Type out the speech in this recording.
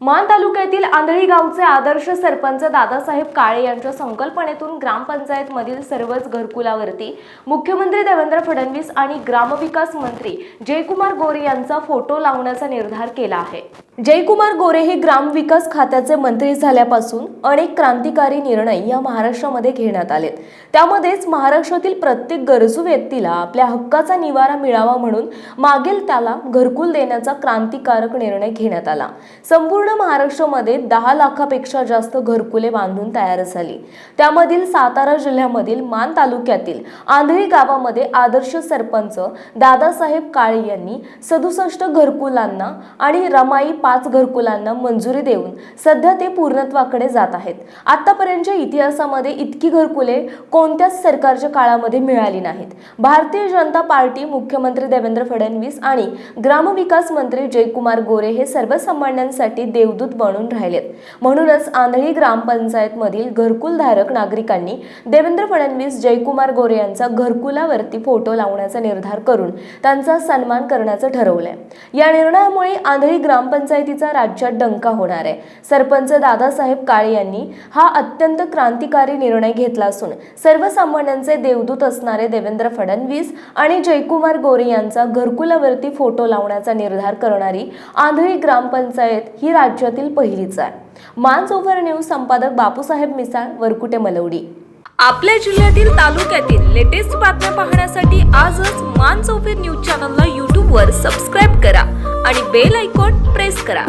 मान तालुक्यातील आंधळी गावचे आदर्श सरपंच दादासाहेब काळे यांच्या संकल्पनेतून ग्रामपंचायतमधील सर्वच घरकुलावरती मुख्यमंत्री देवेंद्र फडणवीस आणि ग्रामविकास मंत्री जयकुमार गोरे यांचा फोटो लावण्याचा निर्धार केला आहे. जयकुमार गोरे हे ग्रामविकास खात्याचे मंत्री झाल्यापासून अनेक क्रांतिकारी निर्णय या महाराष्ट्रामध्ये घेण्यात आलेत. त्यामध्येच महाराष्ट्रातील प्रत्येक गरजू व्यक्तीला आपल्या हक्काचा निवारा मिळावा म्हणून मागेल त्याला घरकुल देण्याचा क्रांतिकारक निर्णय घेण्यात आला. संपूर्ण महाराष्ट्रामध्ये दहा लाखापेक्षा जास्त घरकुले बांधून तयार झाली. त्यामधील सातारा जिल्ह्यामधील मान तालुक्यातील आंधळी गावामध्ये आदर्श सरपंच दादासाहेब काळे यांनी सदुसष्ट घरकुलांना आणि रमाई पाच घरकुलांना मंजुरी देऊन सध्या ते पूर्णत्वाकडे जात आहेत. आतापर्यंतच्या इतिहासामध्ये इतकी घरकुले कोणत्याच सरकारच्या काळामध्ये मिळाली नाहीत. भारतीय जनता पार्टी मुख्यमंत्री देवेंद्र फडणवीस आणि ग्रामविकास मंत्री जयकुमार गोरे हे सर्वसामान्यांसाठी देवदूत बनून राहिलेत. म्हणूनच आंधळी ग्रामपंचायत मधील घरकुलधारक नागरिकांनी देवेंद्र फडणवीस जयकुमार गोरे यांचा घरकुलावरती फोटो लावण्याचा निर्धार करून त्यांचा सन्मान करण्याचं ठरवलंय. या निर्णयामुळे आंधळी ग्रामपंचायतीचा राज्यात डंका होणार आहे. सरपंच दादासाहेब काळे यांनी हा अत्यंत क्रांतिकारी निर्णय घेतला असून सर्वसामान्यांचे देवदूत असणारे देवेंद्र फडणवीस आणि जयकुमार गोरे यांचा घरकुलावरती फोटो लावण्याचा निर्धार करणारी आंधळी ग्रामपंचायत ही राज्य राज्यातील पहिलीच आहे. मानसोफर न्यूज संपादक बापूसाहेब मिसाळ वरकुटे मलवडी. आपल्या जिल्ह्यातील तालुक्यातील लेटेस्ट बातम्या पाहण्यासाठी आजच मान ओव्हर न्यूज चॅनलला यूट्यूबवर सबस्क्राईब करा आणि बेल आयकॉन प्रेस करा.